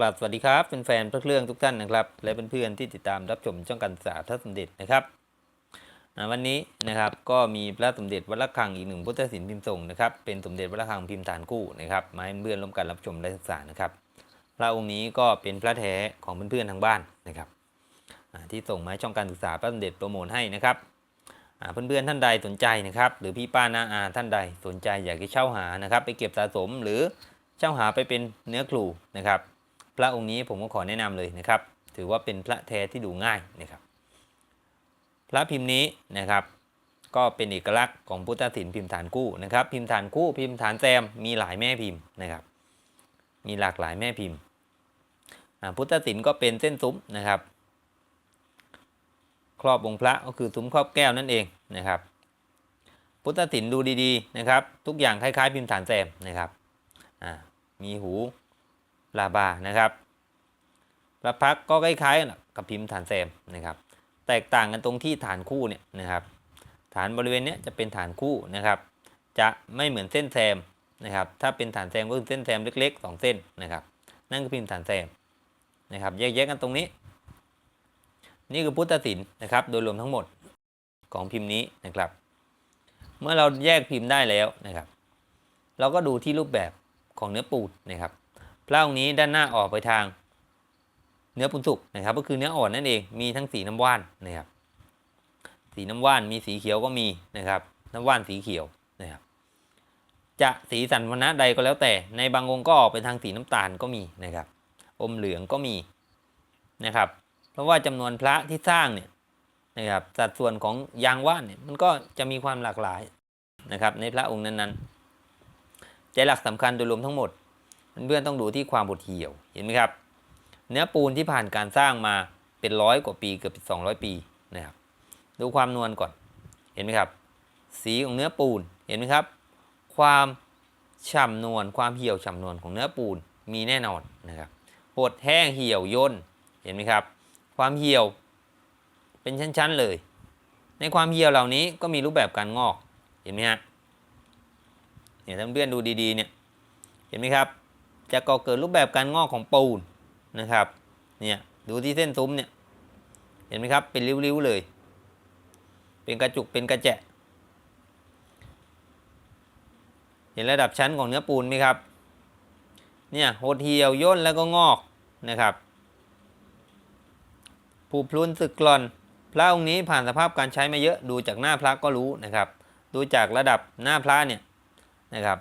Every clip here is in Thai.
กราบสวัสดีครับเป็นแฟนพระเครื่องทุกท่านนะครับ และเพื่อนๆที่ติดตามรับชมช่องการศึกษาพระสมเด็จนะครับวันนี้นะครับก็มีพระสมเด็จวัดระฆังอีกหนึ่งพุทธศิลป์พิมพ์ส่งนะครับเป็นสมเด็จวัดระฆังพิมพ์ฐานคู่นะครับมาให้เพื่อนร่วมกันรับชมและศึกษานะครับพระองค์นี้ก็เป็นพระแท้ของเพื่อนๆทางบ้านนะครับที่ส่งมาช่องการศึกษาพระสมเด็จโปรโมทให้นะครับอ่าเพื่อนๆท่านใดสนใจนะครับหรือพี่ป้าน้าอาท่านใดสนใจอยากจะเช่าหานะครับ ไปเก็บสะสมหรือเช่าหาไปเป็นเนื้อครูนะครับ พระองค์นี้ผมก็ขอแนะนำเลยนะครับ ถือว่าเป็นพระแท้ที่ดูง่ายนะครับพระพิมพ์นี้นะครับ ก็เป็นเอกลักษณ์ของพุทธศิลป์พิมพ์ฐานคู่นะครับ พิมพ์ฐานคู่พิมพ์ฐานแซมมีหลายแม่พิมพ์นะครับ มีหลากหลายแม่พิมพ์พุทธศิลป์ก็เป็นเส้นซุ้มนะครับ ครอบองค์พระก็คือซุ้มครอบแก้วนั่นเองนะครับ พุทธศิลป์ดูดีๆนะครับ ทุกอย่างคล้ายๆ พิมพ์ฐานแซมนะครับมีหู ลาบานะครับพระพักก็คล้ายๆกับพิมพ์ฐานแซมนะครับ แตกต่างกันตรงที่ฐานคู่เนี่ยนะครับ ฐานบริเวณเนี้ยจะเป็นฐานคู่นะครับ จะไม่เหมือนเส้นแซมนะครับ ถ้าเป็นฐานแซมก็คือเส้นแซมเล็กๆสองเส้นนะครับ นั่นคือพิมพ์ฐานแซมนะครับ แยกๆกันตรงนี้ นี่คือพุทธศิลป์นะครับ โดยรวมทั้งหมดของพิมพ์นี้นะครับ เมื่อเราแยกพิมพ์ได้แล้วนะครับ เราก็ดูที่รูปแบบของเนื้อปูนนะครับ พระองค์นี้ด้านหน้าออกไปทาง เนื้อปูนสุกนะครับ ก็คือเนื้ออ่อนนั่นเองมีทั้งสีน้ำว่านนะครับ สีน้ำว่านมีสีเขียวก็มีนะครับ น้ำว่านสีเขียวนะครับจะสีสันวรรณะใดก็แล้วแต่ ในบางองค์ก็ออกไปทางสีน้ำตาลก็มีนะครับ อมเหลืองก็มีนะครับ เพราะว่าจำนวนพระที่สร้างเนี่ยนะครับสัดส่วนของยางว่านเนี่ยมันก็จะมีความหลากหลายนะครับในพระองค์นั้นๆใจหลักสำคัญโดยรวมทั้งหมด เพื่อนต้องดูที่ความบดเหี่ยวเห็นไหมครับ เนื้อปูนที่ผ่านการสร้างมาเป็นร้อยกว่าปีเกือบสองร้อยปีนะครับ ดูความนวลก่อนเห็นไหมครับ สีของเนื้อปูนเห็นไหมครับ ความฉ่ำนวลความเหี่ยวฉ่ำนวลของเนื้อปูนมีแน่นอนนะครับปดแห้งเหี่ยวย่นเห็นไหมครับ ความเหี่ยวเป็นชั้นๆเลย ในความเหี่ยวเหล่านี้ก็มีรูปแบบการงอกเห็นไหมฮะเนี่ยท่านเพื่อนดูดีๆเนี่ยเห็นไหมครับ จะก่อเกิดรูปแบบการงอกของปูนนะครับเนี่ยดูที่เส้นซุ้มเนี่ยเห็นไหมครับเป็นริ้วๆเลย เป็นกระจุกเป็นกระแจะเห็นระดับชั้นของเนื้อปูนไหมครับเนี่ยโหดเหี่ยวย่นแล้วก็งอกนะครับผูพลุนสึกกร่อน พระองค์นี้ผ่านสภาพการใช้มาเยอะดูจากหน้าพระก็รู้นะครับ ดูจากระดับหน้าพระเนี่ยนะครับ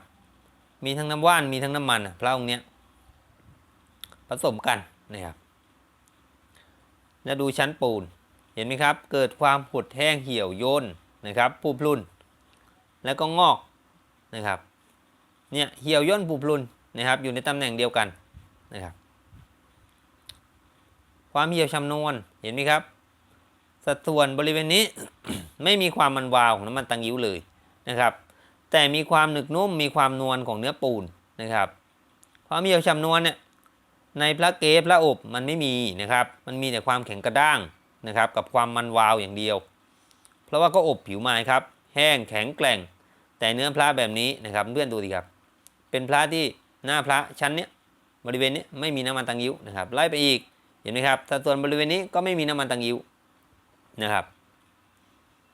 มีทั้งน้ำว่านมีทั้งน้ำมันพระองค์เนี้ยผสมกันนะครับแล้วดูชั้นปูนเห็นไหมครับ เกิดความผุดแห้งเหี่ยวย่นนะครับปูพลุนแล้วก็งอกนะครับเนี่ยเหี่ยวย่นปูพลุนนะครับ อยู่ในตำแหน่งเดียวกันนะครับ ความเหี่ยวชำนวนเห็นไหมครับ สัดส่วนบริเวณนี้ ไม่มีความมันวาวของน้ำมันตังยิ้วเลยนะครับ แต่มีความหนึกนุ่มมีความนวลของเนื้อปูนนะครับ ความเหี่ยวฉ่ำนวลเนี่ยในพระเกศพระอบมันไม่มีนะครับ มันมีแต่ความแข็งกระด้างนะครับ กับความมันวาวอย่างเดียว เพราะว่าก็อบผิวไม้ครับ แห้งแข็งแกร่ง แต่เนื้อพระแบบนี้นะครับเพื่อนดูดีครับ เป็นพระที่หน้าพระชั้นเนี้ยบริเวณนี้ไม่มีน้ำมันตังยิ้วนะครับ ไล่ไปอีกเห็นไหมครับสัดส่วนบริเวณนี้ก็ไม่มีน้ำมันตังยิ้วนะครับ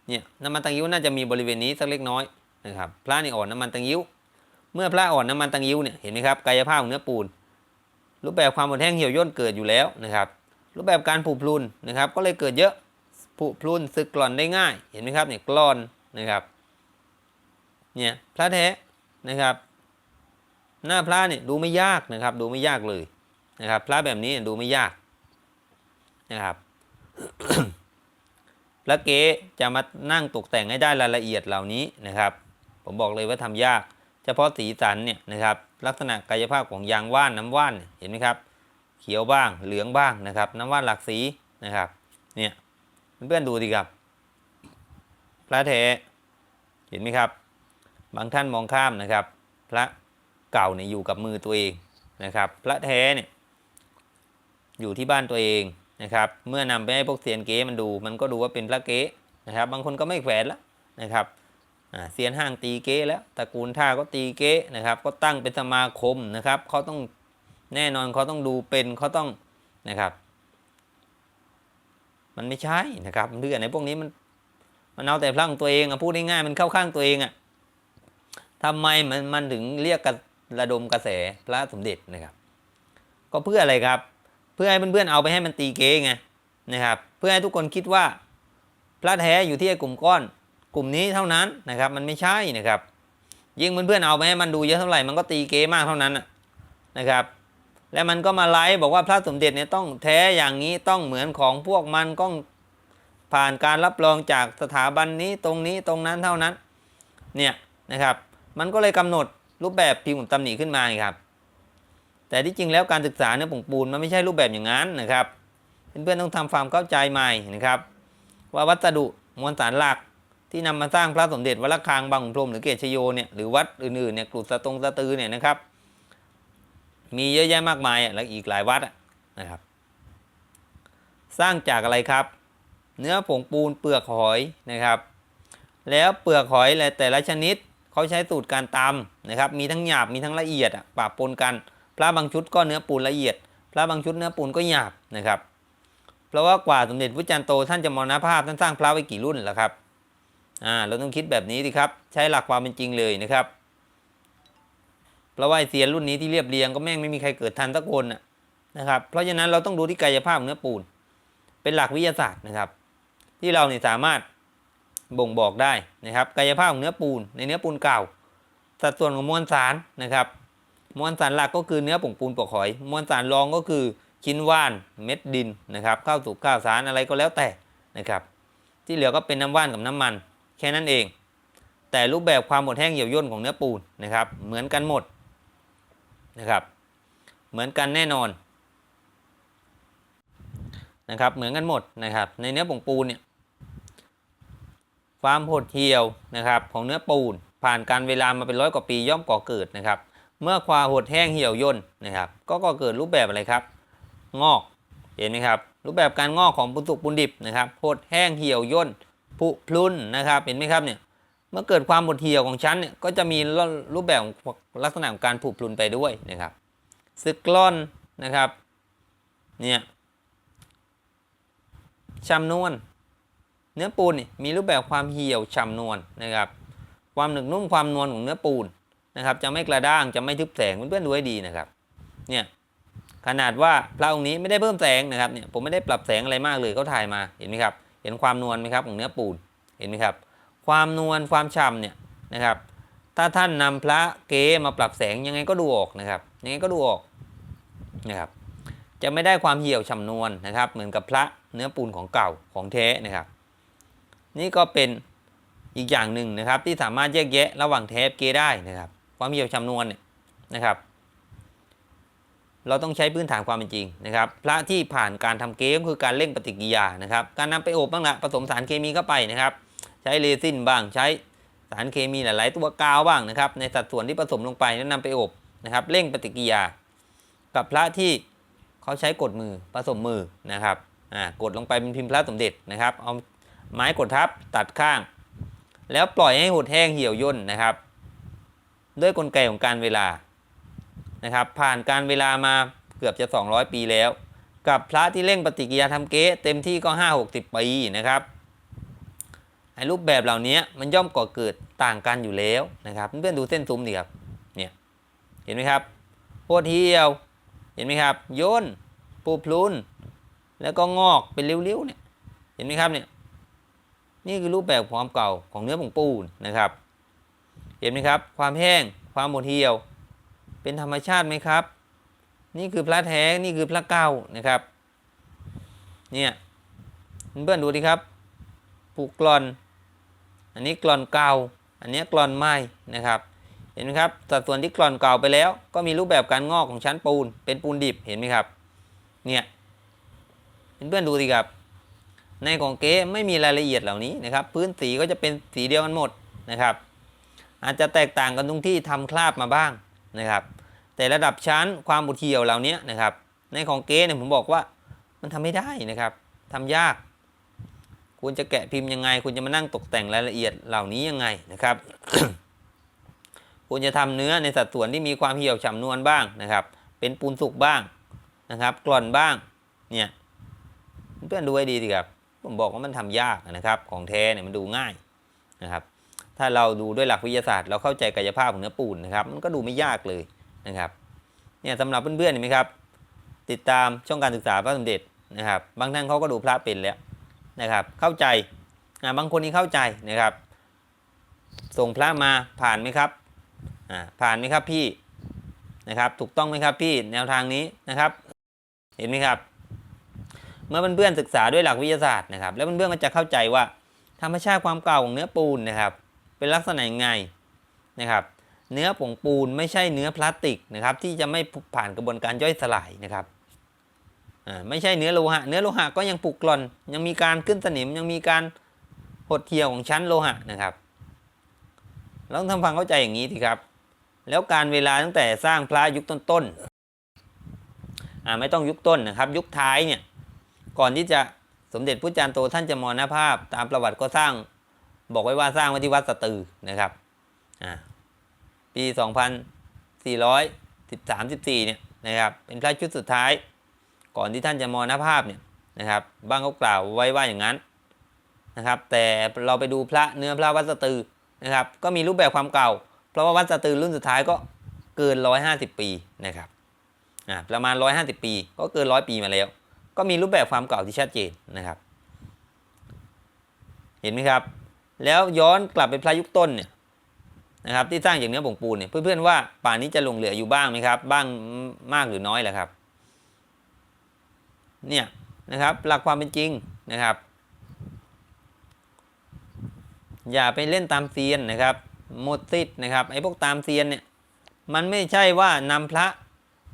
เนี่ยน้ำมันตังยิ้วน่าจะมีบริเวณนี้สักเล็กน้อย นะครับพระนี่อ่อนน้ำมันตังยิ้ว เมื่อพระอ่อนน้ำมันตังยิ้วเนี่ยเห็นไหมครับกายภาพของเนื้อปูน รูปแบบความหมดแห้งเหี่ยวย่นเกิดอยู่แล้วนะครับรูปแบบการผุพรุนนะครับ ก็เลยเกิดเยอะผุพรุนสึกกร่อนได้ง่าย เห็นไหมครับเนี่ยกร่อนนะครับเนี่ยพระแท้นะครับ หน้าพระเนี่ยดูไม่ยากนะครับ ดูไม่ยากเลยนะครับ พระแบบนี้ดูไม่ยากนะครับแล้วเก๋จะมานั่งตกแต่งให้ได้รายละเอียดเหล่านี้นะครับ ผมบอกเลยว่าทำยาก เฉพาะสีสันเนี่ยนะครับลักษณะกายภาพของยางว่านน้ำว่านเห็นไหมครับ เขียวบ้างเหลืองบ้างนะครับ น้ำว่านหลากสีนะครับเนี่ยเพื่อนๆดูดีครับพระแท้เห็นไหมครับ บางท่านมองข้ามนะครับ พระเก่าเนี่ยอยู่กับมือตัวเองนะครับ พระแท้เนี่ยอยู่ที่บ้านตัวเองนะครับ เมื่อนำไปให้พวกเซียนเก๊มันดู มันก็ดูว่าเป็นพระเก๊นะครับ บางคนก็ไม่แขวนแล้วนะครับ เซียนห้างตีเก๊แล้วตระกูลท่าก็ตีเก๊นะครับ ก็ตั้งเป็นสมาคมนะครับเขาต้องแน่นอนเขาต้องดูเป็นเขาต้องนะครับ มันไม่ใช่นะครับเรื่องในพวกนี้มันมันเอาแต่พลังตัวเองอะพูดง่ายๆมันเข้าข้างตัวเองอะทำไมมันมันถึงเรียกกระระดมกระแสพระสมเด็จนะครับ ก็เพื่ออะไรครับ เพื่อให้เพื่อนๆเอาไปให้มันตีเก๊ไงนะครับ เพื่อให้ทุกคนคิดว่า พระแท้อยู่ที่ไอ้กลุ่มก้อน กลุ่มนี้เท่านั้นนะครับ มันไม่ใช่นะครับ ยิ่งเพื่อนๆเอาไปให้มันดูเยอะเท่าไหร่มันก็ตีเก๊มากเท่านั้นนะครับ และมันก็มาไลฟ์บอกว่าพระสมเด็จเนี่ยต้องแท้อย่างนี้ต้องเหมือนของพวกมันต้องผ่านการรับรองจากสถาบันนี้ตรงนี้ตรงนั้นเท่านั้นเนี่ยนะครับมันก็เลยกำหนดรูปแบบพิมพ์ตำหนิขึ้นมาครับ แต่ที่จริงแล้วการศึกษาเนี่ยผงปูนมันไม่ใช่รูปแบบอย่างนั้นนะครับเพื่อนๆต้องทำความเข้าใจใหม่นะครับ ว่าวัสดุมวลสารหลัก ที่นำมาสร้างพระสมเด็จวัดระฆังบางขุนพรมหรือเกศชโยเนี่ยหรือวัดอื่นๆเนี่ยกรุสตรงสตือเนี่ยนะครับ มีเยอะแยะมากมายอะและอีกหลายวัดอะนะครับ สร้างจากอะไรครับ เนื้อผงปูนเปลือกหอยนะครับ แล้วเปลือกหอยและแต่ละชนิดเขาใช้สูตรการตำนะครับ มีทั้งหยาบมีทั้งละเอียดอะปะปนกัน พระบางชุดก็เนื้อปูนละเอียด พระบางชุดเนื้อปูนก็หยาบนะครับ เพราะว่ากว่าสมเด็จพระจันทร์โตท่านจะมรณภาพท่านสร้างพระไว้กี่รุ่นแล้วครับ อ่าเราต้องคิดแบบนี้ดิครับ ใช้หลักความเป็นจริงเลยนะครับเพราะว่าไอเซียนรุ่นนี้ที่เรียบเรียงก็แม่งไม่มีใครเกิดทันสักคนนะนะครับ เพราะฉะนั้นเราต้องดูที่กายภาพเนื้อปูน เป็นหลักวิทยาศาสตร์นะครับ ที่เราเนี่ยสามารถบ่งบอกได้นะครับ กายภาพของเนื้อปูนในเนื้อปูนเก่า สัดส่วนของมวลสารนะครับมวลสารหลักก็คือเนื้อผงปูนปอกหอย มวลสารรองก็คือชิ้นว่านเม็ดดินนะครับข้าวสุกข้าวสารอะไรก็แล้วแต่นะครับ ที่เหลือก็เป็นน้ำว่านกับน้ำมัน แค่นั้นเอง แต่รูปแบบความหมดแห้งเหี่ยวย่นของเนื้อปูนนะครับเหมือนกันหมดนะครับเหมือนกันแน่นอนนะครับเหมือนกันหมดนะครับในเนื้อผงปูนเนี่ยความหดเหี่ยวนะครับของเนื้อปูนผ่านการเวลามาเป็นร้อยกว่าปีย่อมก่อเกิดนะครับ เมื่อความหดแห้งเหี่ยวย่นนะครับ ก็ก่อเกิดรูปแบบอะไรครับ งอกเห็นไหมครับรูปแบบการงอกของปุนสุกปุนดิบนะครับหดแห้งเหี่ยวย่น ผุพลุนนะครับเห็นไหมครับเนี่ยเมื่อเกิดความหดเหี่ยวของชั้นเนี่ยก็จะมีรูปแบบลักษณะของการผุพลุนไปด้วยนะครับซึกล่อนนะครับเนี่ยชำนวน เนื้อปูนมีรูปแบบความเหี่ยวชำนวนนะครับ ความหนึบนุ่มความนวลของเนื้อปูนนะครับจะไม่กระด้างจะไม่ทึบแสงเพื่อนๆดูให้ดีนะครับเนี่ยขนาดว่าพระองค์นี้ไม่ได้เพิ่มแสงนะครับเนี่ยผมไม่ได้ปรับแสงอะไรมากเลยเขาถ่ายมาเห็นไหมครับ เห็นความนวลไหมครับของเนื้อปูนเห็นไหมครับ ความนวลความฉ่ำเนี่ยนะครับ ถ้าท่านนำพระเกมาปรับแสงยังไงก็ดูออกนะครับยังไงก็ดูออกนะครับ จะไม่ได้ความเหี่ยวฉ่ำนวลนะครับ เหมือนกับพระเนื้อปูนของเก่าของแท้นะครับ นี่ก็เป็นอีกอย่างหนึ่งนะครับที่สามารถแยกแยะระหว่างแท้เกได้นะครับ ความเหี่ยวฉ่ำนวลเนี่ยนะครับ เราต้องใช้พื้นฐานความเป็นจริงนะครับพระที่ผ่านการทำเก๊ก็คือการเร่งปฏิกิริยานะครับ การนำไปอบบ้างละผสมสารเคมีเข้าไปนะครับ ใช้เรซินบ้างใช้สารเคมีหลาย ๆ ตัวกาวบ้างนะครับ ในสัดส่วนที่ผสมลงไปแล้วนำไปอบนะครับ เร่งปฏิกิริยา กับพระที่เขาใช้กดมือผสมมือนะครับอ่ากดลงไปเป็นพิมพ์พระสมเด็จนะครับ เอาไม้กดทับตัดข้าง แล้วปล่อยให้หดแห้งเหี่ยวย่นนะครับ ด้วยกลไกของการเวลา นะครับ ผ่านการเวลามาเกือบจะ 200 ปีแล้ว กับพระที่เร่งปฏิกิริยาทำเก๊เต็มที่ก็ 5-60 ปีนะครับไอ้รูปแบบเหล่านี้มันย่อมก่อเกิดต่างกันอยู่แล้วนะครับเพื่อนดูเส้นซุ้มดิครับเนี่ยเห็นไหมครับโคตรเหี่ยว เห็นไหมครับโยนปูพลุนแล้วก็งอกเป็นริ้วๆเนี่ยเห็นไหมครับเนี่ยนี่คือรูปแบบความเก่าของเนื้อผงปูนนะครับ เห็นไหมครับ ความแห้ง ความหมดเหี่ยว เป็นธรรมชาติไหมครับ นี่คือพระแท้นี่คือพระเก่านะครับ เนี่ยเพื่อนดูดิครับ ผูกกลอน อันนี้กลอนเก่า อันนี้กลอนใหม่นะครับ เห็นไหมครับ สัดส่วนที่กลอนเก่าไปแล้ว ก็มีรูปแบบการงอกของชั้นปูน เป็นปูนดิบ เห็นไหมครับ เนี่ยเพื่อนดูสิครับ ในของเก๊ไม่มีรายละเอียดเหล่านี้นะครับ พื้นสีก็จะเป็นสีเดียวกันหมดนะครับ อาจจะแตกต่างกันตรงที่ทำคราบมาบ้าง นะครับ แต่ระดับชั้นความบุเหี่ยวเหล่านี้นะครับ ในของเก๊เนี่ยผมบอกว่ามันทำไม่ได้นะครับทำยาก คุณจะแกะพิมพ์ยังไง คุณจะมานั่งตกแต่งรายละเอียดเหล่านี้ยังไงนะครับ คุณจะทำเนื้อในสัดส่วนที่มีความเหี่ยวฉ่ำนวลบ้างนะครับ เป็นปูนสุกบ้างนะครับกร่อนบ้างเนี่ยเพื่อนดูให้ดีสิครับ ผมบอกว่ามันทำยากนะครับ ของแท้เนี่ยมันดูง่ายนะครับ ถ้าเราดูด้วยหลักวิทยาศาสตร์ เราเข้าใจกายภาพของเนื้อปูนนะครับมันก็ดูไม่ยากเลยนะครับเนี่ยสำหรับเพื่อนๆเห็นไหมครับ ติดตามช่องการศึกษาพระสมเด็จนะครับ บางท่านเขาก็ดูพระเป็นแล้วนะครับ เข้าใจอ่าบางคนนี่เข้าใจนะครับ ส่งพระมาผ่านไหมครับอ่าผ่านไหมครับพี่นะครับ ถูกต้องไหมครับพี่แนวทางนี้นะครับ เห็นไหมครับ เมื่อเพื่อนๆศึกษาด้วยหลักวิทยาศาสตร์นะครับ แล้วเพื่อนๆก็จะเข้าใจว่าธรรมชาติความเก่าของเนื้อปูนนะครับ เป็นลักษณะยังไงนะครับ เนื้อผงปูนไม่ใช่เนื้อพลาสติกนะครับที่จะไม่ผ่านกระบวนการย่อยสลายนะครับไม่ใช่เนื้อโลหะ เนื้อโลหะก็ยังปุกกร่อน ยังมีการขึ้นสนิม ยังมีการหดเหี่ยวของชั้นโลหะนะครับเราต้องทำความเข้าใจอย่างนี้สิครับ แล้วการเวลาตั้งแต่สร้างพระยุคต้นๆไม่ต้องยุคต้นนะครับ ยุคท้ายเนี่ย ก่อนที่จะสมเด็จพระจารย์โตท่านจะมรณภาพ ตามประวัติก็สร้าง บอกไว้ว่าสร้างไว้ที่วัดสตือนะครับอ่าปี 2413 14เนี่ยนะครับเป็นพระชุดสุดท้าย ก่อนที่ท่านจะมรณภาพเนี่ยนะครับบ้างก็กล่าวไว้ว่าอย่างนั้นนะครับ แต่เราไปดูพระเนื้อพระวัดสตือนะครับก็มีรูปแบบความเก่า เพราะว่าวัดสตือรุ่นสุดท้ายก็เกิน 150 ปีนะครับอ่าประมาณ 150 ปี ก็เกิน 100 ปีมาแล้ว ก็มีรูปแบบความเก่าที่ชัดเจนนะครับ เห็นไหมครับ แล้วย้อนกลับไปพระยุคต้นเนี่ยนะครับที่สร้างจากเนื้อผงปูนเนี่ยเพื่อนๆว่าป่านนี้จะหลงเหลืออยู่บ้างไหมครับ บ้างมากหรือน้อยแหละครับเนี่ยนะครับหลักความเป็นจริงนะครับ อย่าไปเล่นตามเซียนนะครับหมดติดนะครับไอ้พวกตามเซียนเนี่ยมันไม่ใช่ว่านำพระ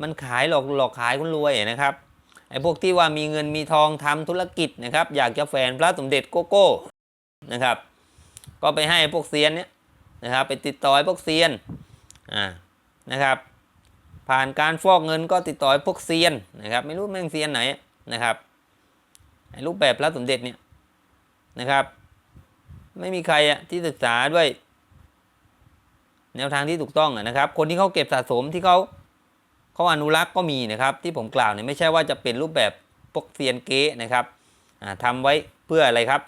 มันขายหลอกหลอกขายคนรวยนะครับไอ้พวกที่ว่ามีเงินมีทองทำธุรกิจนะครับ อยากจะแฝนพระสมเด็จโกโก้นะครับ ก็ไปให้พวกเซียนเนี่ยนะครับ ไปติดต่อให้พวกเซียนอ่านะครับ ผ่านการฟอกเงินก็ติดต่อพวกเซียนนะครับ ไม่รู้แม่งเซียนไหนนะครับรูปแบบพระสมเด็จเนี่ยนะครับ ไม่มีใครอะที่ศึกษาด้วย แนวทางที่ถูกต้องนะครับ คนที่เขาเก็บสะสมที่เขาเขาอนุรักษ์ก็มีนะครับ ที่ผมกล่าวเนี่ยไม่ใช่ว่าจะเป็นรูปแบบพวกเซียนเก๊นะครับอ่าทำไว้เพื่ออะไรครับ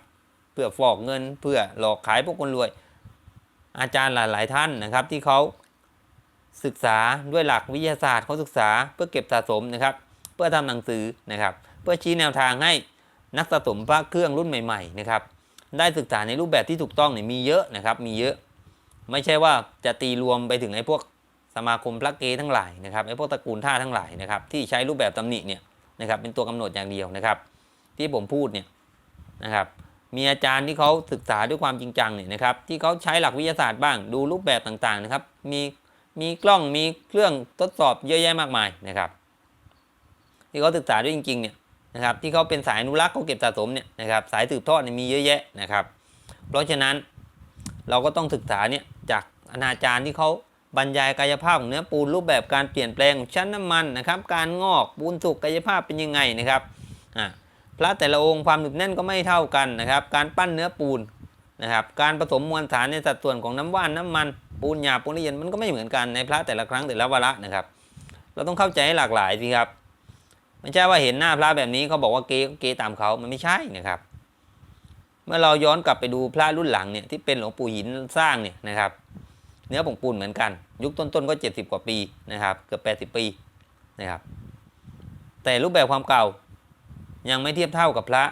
เพื่อฟอกเงิน เพื่อหลอกขายพวกคนรวย อาจารย์หลาย ๆ ท่านนะครับที่เขาศึกษาด้วยหลักวิทยาศาสตร์เขาศึกษาเพื่อเก็บสะสมนะครับ เพื่อทำหนังสือนะครับ เพื่อชี้แนวทางให้นักสะสมพระเครื่องรุ่นใหม่ ๆ นะครับ ได้ศึกษาในรูปแบบที่ถูกต้องเนี่ยมีเยอะนะครับ มีเยอะ ไม่ใช่ว่าจะตีรวมไปถึงไอ้พวกสมาคมพระเกทั้งหลายนะครับไอ้พวกตระกูลท่าทั้งหลายนะครับ ที่ใช้รูปแบบตำหนิเนี่ยนะครับ เป็นตัวกำหนดอย่างเดียวนะครับ ที่ผมพูดเนี่ยนะครับ มีอาจารย์ที่เขาศึกษาด้วยความจริงจังเนี่ยนะครับ ที่เขาใช้หลักวิทยาศาสตร์บ้าง ดูรูปแบบต่างๆนะครับ มีมีกล้องมีเครื่องทดสอบเยอะแยะมากมายนะครับ ที่เขาศึกษาด้วยจริงๆเนี่ยนะครับที่เขาเป็นสายอนุรักษ์เขาเก็บสะสมเนี่ยนะครับ สายสืบทอดเนี่ยมีเยอะแยะนะครับ เพราะฉะนั้นเราก็ต้องศึกษาเนี่ยจากอนาจารย์ที่เขาบรรยายกายภาพของเนื้อปูนรูปแบบการเปลี่ยนแปลงของชั้นน้ำมันนะครับ การงอกปูนสุกกายภาพเป็นยังไงนะครับอ่า พระแต่ละองค์ความหนึบแน่นก็ไม่เท่ากันนะครับ การปั้นเนื้อปูนนะครับ การผสมมวลสารในสัดส่วนของน้ำว่านน้ำมันปูนหยาบปูนละเอียดมันก็ไม่เหมือนกันในพระแต่ละครั้งแต่ละวาระนะครับ เราต้องเข้าใจให้หลากหลายสิครับไม่ใช่ว่าเห็นหน้าพระแบบนี้เขาบอกว่าเก๊ก็เก๊ตามเขามันไม่ใช่นะครับ เมื่อเราย้อนกลับไปดูพระรุ่นหลังเนี่ยที่เป็นหลวงปู่หินสร้างเนี่ยนะครับ เนื้อผงปูนเหมือนกัน ยุคต้นๆก็ 70 กว่าปีนะครับ เกือบ 80 ปีนะครับ แต่รูปแบบความเก่า ยังไม่เทียบเท่ากับพระ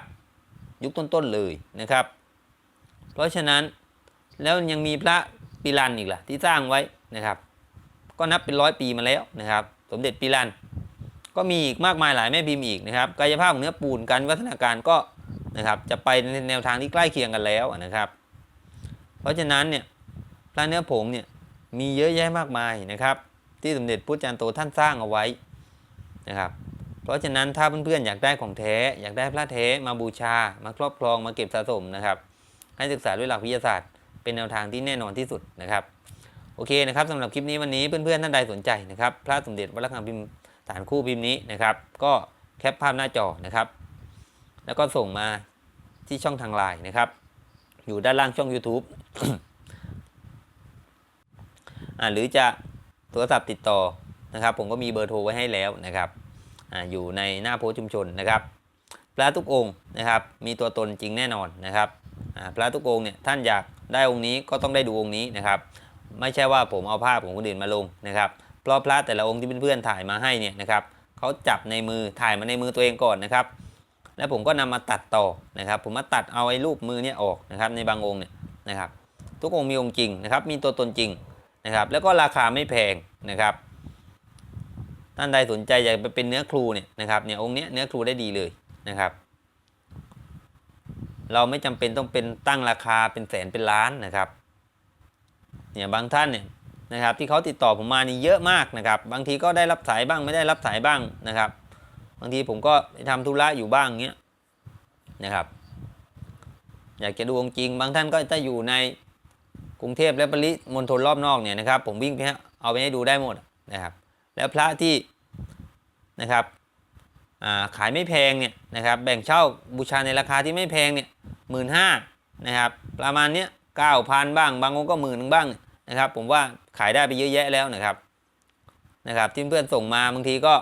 ยุคต้นๆเลยนะครับ เพราะฉะนั้นแล้วยังมีพระปิรันอีกล่ะที่สร้างไว้นะครับ ก็นับเป็นร้อยปีมาแล้วนะครับ สมเด็จปิรันก็มีอีกมากมายหลายแม่พิมพ์อีกนะครับ กายภาพของเนื้อปูนการวัฒนาการก็นะครับจะไปในแนวทางที่ใกล้เคียงกันแล้วนะครับ เพราะฉะนั้นเนี่ยพระเนื้อผงเนี่ยมีเยอะแยะมากมายนะครับ ที่สมเด็จพุทธจารย์โตท่านสร้างเอาไว้นะครับ เพราะฉะนั้นถ้าเพื่อนๆอยากได้ของแท้ อยากได้พระแท้มาบูชา มาครอบครองมาเก็บสะสมนะครับ ให้ศึกษาด้วยหลักวิทยาศาสตร์ เป็นแนวทางที่แน่นอนที่สุดนะครับโอเคนะครับสำหรับคลิปนี้วันนี้เพื่อนๆท่านใดสนใจนะครับพระสมเด็จวัดระฆังพิมพ์ฐานคู่พิมพ์นี้นะครับ ก็แคปภาพหน้าจอนะครับ แล้วก็ส่งมาที่ช่องทางไลน์นะครับ อยู่ด้านล่างช่อง YouTube อ่าหรือจะโทรศัพท์ติดต่อนะครับ ผมก็มีเบอร์โทรไว้ให้แล้วนะครับ อยู่ในหน้าโพสชุมชนนะครับพระทุกองค์นะครับมีตัวตนจริงแน่นอนนะครับพระทุกองค์เนี่ยท่านอยากได้องค์นี้ก็ต้องได้ดูองค์นี้นะครับ ไม่ใช่ว่าผมเอาภาพของคนอื่นมาลงนะครับเพราะพระแต่ละองค์ที่เพื่อนๆถ่ายมาให้เนี่ยนะครับเขาจับในมือถ่ายมาในมือตัวเองก่อนนะครับ แล้วผมก็นำมาตัดต่อนะครับ ผมมาตัดเอาไอ้รูปมือเนี่ยออกนะครับในบางองค์เนี่ยนะครับ ทุกองค์มีองค์จริงนะครับ มีตัวตนจริงนะครับ แล้วก็ราคาไม่แพงนะครับ ท่านใดสนใจอยากไปเป็นเนื้อครูเนี่ยนะครับเนี่ยองค์เนี้ยเนื้อครูได้ดีเลยนะครับ เราไม่จำเป็นต้องเป็นตั้งราคาเป็นแสนเป็นล้านนะครับเนี่ยบางท่านเนี่ยนะครับที่เขาติดต่อผมมานี่เยอะมากนะครับ บางทีก็ได้รับสายบ้างไม่ได้รับสายบ้างนะครับ บางทีผมก็ไปทำธุระอยู่บ้างเงี้ยนะครับ อยากจะดูองค์จริง บางท่านก็จะอยู่ในกรุงเทพและปริมณฑลรอบนอกเนี่ยนะครับ ผมวิ่งไปเอาไปให้ดูได้หมดนะครับ แล้วพระที่นะครับาขายไม่แพงเนี่ยนะครับแบ่งเช่าบูชาในราคาที่ไม่แพงเนี่ยหมื่นห้านะครับประมาณเนี้ยเก้าพันบ้างบางองค์ก็หมื่นหนึ่งบ้างนะครับ ผมว่าขายได้ไปเยอะแยะแล้วนะครับนะครับที่เพื่อนส่งมาบางทีก็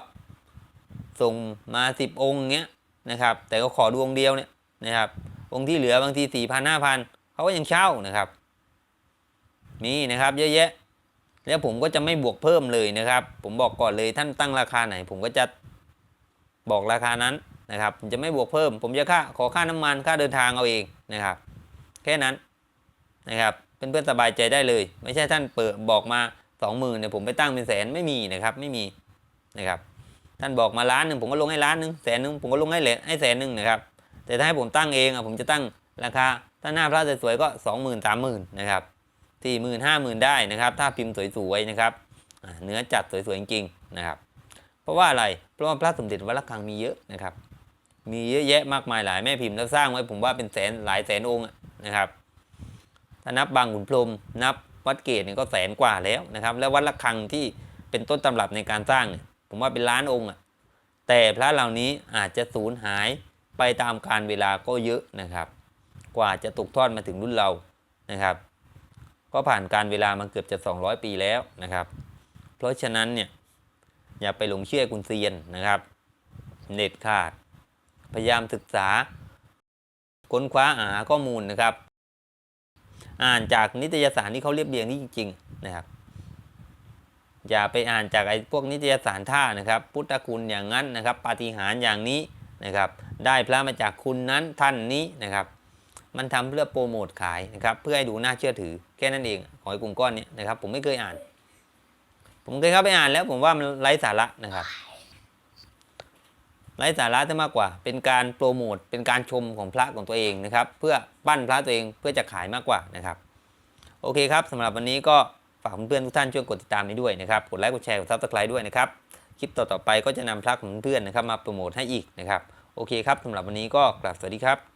ส่งมาสิบองค์เงี้ยนะครับแต่ก็ขอดูองค์เดียวเนี่ยนะครับองค์ที่เหลือบางทีสี่พันห้าพันเขาก็ยังเช่านะครับมีนะครับเยอะแยะ แล้วผมก็จะไม่บวกเพิ่มเลยนะครับ ผมบอกก่อนเลยท่านตั้งราคาไหน ผมก็จะบอกราคานั้นนะครับผมจะไม่บวกเพิ่ม ผมจะค่าขอค่าน้ำมันค่าเดินทางเอาเองนะครับ แค่นั้นนะครับเพื่อนๆสบายใจได้เลย ไม่ใช่ท่านเปิดบอกมาสองหมื่นเนี่ยผมไปตั้งเป็นแสนไม่มีนะครับไม่มีนะครับท่านบอกมาล้านหนึ่งผมก็ลงให้ล้านหนึ่งแสนหนึ่งผมก็ลงให้เหลให้แสนหนึ่งนะครับแต่ถ้าให้ผมตั้งเองอะผมจะตั้งราคาถ้าหน้าพระสวยๆก็สองหมื่นสามหมื่นนะครับ สี่หมื่นห้าหมื่นได้นะครับ ถ้าพิมพ์สวยๆนะครับเนื้อจัดสวยๆจริงๆนะครับ เพราะว่าอะไรเพราะว่าพระสมเด็จวัดระฆังมีเยอะนะครับ มีเยอะแยะมากมายหลายแม่พิมพ์แล้วสร้างไว้ผมว่าเป็นแสนหลายแสนองค์นะครับถ้านับบางขุนพรมนับวัดเกตเนี่ยก็แสนกว่าแล้วนะครับ แล้ววัดระฆังที่เป็นต้นตำรับในการสร้างเนี่ยผมว่าเป็นล้านองค์อะแต่พระเหล่านี้อาจจะสูญหายไปตามการเวลาก็เยอะนะครับ กว่าจะตกทอดมาถึงรุ่นเรานะครับ ก็ผ่านการเวลามาเกือบจะ 200 ปีแล้วนะครับ เพราะฉะนั้นเนี่ยอย่าไปหลงเชื่อกุนเซียนนะครับเด็ดขาด พยายามศึกษา ค้นคว้าหาข้อมูลนะครับ อ่านจากนิตยสารที่เขาเรียบเรียงนี่จริง ๆ นะครับ อย่าไปอ่านจากไอ้พวกนิตยสารท่านะครับ พุทธคุณอย่างนั้นนะครับ ปาฏิหาริย์อย่างนี้นะครับ ได้พระมาจากคุณนั้นท่านนี้นะครับ มันทำเพื่อโปรโมทขายนะครับเพื่อให้ดูน่าเชื่อถือแค่นั้นเองของไอ้กลุ่มก้อนนี้นะครับ ผมไม่เคยอ่าน ผมเคยเข้าไปอ่านแล้วผมว่ามันไร้สาระนะครับไร้สาระจะมากกว่า เป็นการโปรโมทเป็นการชมของพระของตัวเองนะครับ เพื่อปั้นพระตัวเองเพื่อจะขายมากกว่านะครับ โอเคครับสำหรับวันนี้ก็ฝากเพื่อนทุกท่านช่วยกดติดตามนี้ด้วยนะครับกดไลค์กดแชร์กดซับสไครต์ด้วยนะครับคลิปต่อๆไปก็จะนำพระของเพื่อนนะครับมาโปรโมทให้อีกนะครับโอเคครับสำหรับวันนี้ก็กลับสวัสดีครับ